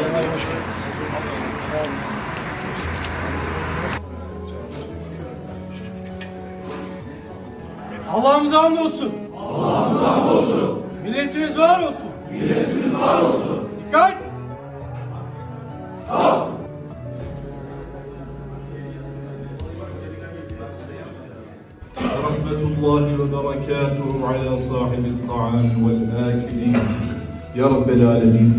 Cemal hoş geldiniz. Sağ olun. Allah'ımıza hamdolsun. Allah'ımıza hamdolsun. Milletimiz var olsun. Milletimiz var olsun. Dikkat! ورحمة الله وبركاته على صاحب الطعام والآكلين Ya Rabbel Alemin,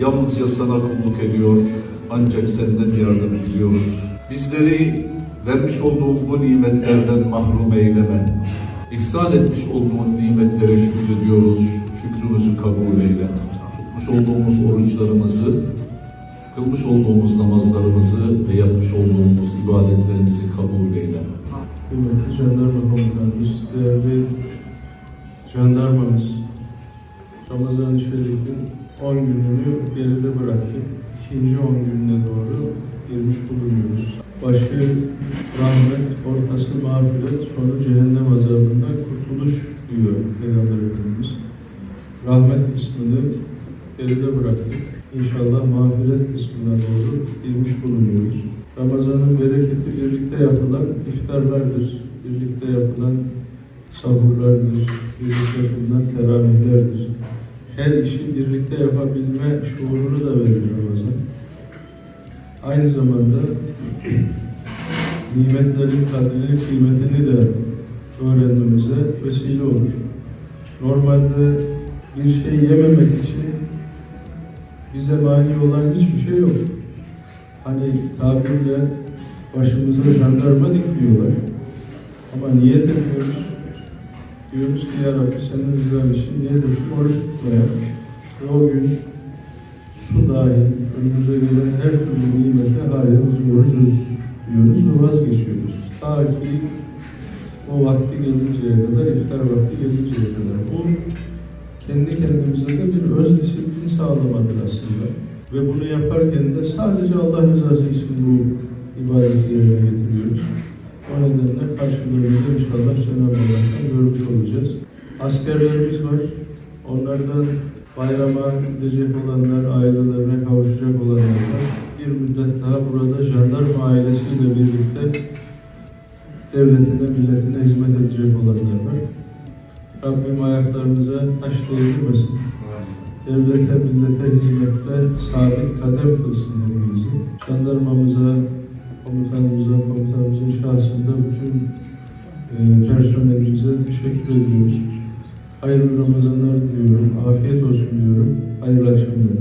yalnızca sana kulluk ediyor, ancak senden yardım diliyoruz. Bizleri vermiş olduğun bu nimetlerden mahrum eyleme. İhsan etmiş olduğun nimetlere şükrediyoruz, şükrümüzü kabul eyle. Tutmuş olduğumuz oruçlarımızı, kılmış olduğumuz namazlarımızı ve yapmış olduğumuz ibadetlerimizi kabul eyle. Kıymetli jandarma komutanımız, değerli jandarmamız, Ramazan-ı Şerif'in 10 gününü geride bıraktık. İkinci 10 gününe doğru girmiş bulunuyoruz. Başı rahmet, ortası mağfiret, sonu cehennem azabından kurtuluş diyor Peygamber Efendimiz. Rahmet kısmını geride bıraktık. İnşallah mağfiret kısmına doğru girmiş bulunuyoruz. Ramazan'ın bereketi birlikte yapılan iftarlardır. Birlikte yapılan sahurlardır. Birlikte yapılan teravihlerdir. Her işi birlikte yapabilme şuurunu da verir Ramazan. Aynı zamanda nimetlerin kadrini, kıymetini de öğrenmemize vesile olur. Normalde bir şey yememek için bize mani olan hiçbir şey yok. Hani tabirle başımıza jandarma dikmiyorlar. Ama niyet ediyoruz. Diyoruz ki ya Rabbi senin rızan için ettim oruç tutmaya. Ve o gün su dahil önümüze gelen her türlü nimete hayır biz orucuz diyoruz ve vazgeçiyoruz. Ta ki o vakti gelinceye kadar, iftar vakti gelinceye kadar. Bu kendi kendimize de bir öz disiplin sağlamadır aslında. Ve bunu yaparken de sadece Allah rızası için bu ibadeti yerine getiriyoruz. Nedenle karşılığını da inşallah Cenab-ı Allah'tan görmüş olacağız. Askerlerimiz var. Onlardan bayrama gidecek olanlar, ailelerine kavuşacak olanlar var. Bir müddet daha burada jandarma ailesiyle birlikte devletine, milletine hizmet edecek olanlar var. Rabbim ayaklarınıza taş değdirmesin. Devlete, millete hizmette sabit kadem kılsın hepimizi. Jandarmamıza, komutanımıza, komutanımızın şahsında bütün e, personelimize teşekkür ediyoruz. Hayırlı Ramazanlar diliyorum. Afiyet olsun diyorum. Hayırlı akşamlar.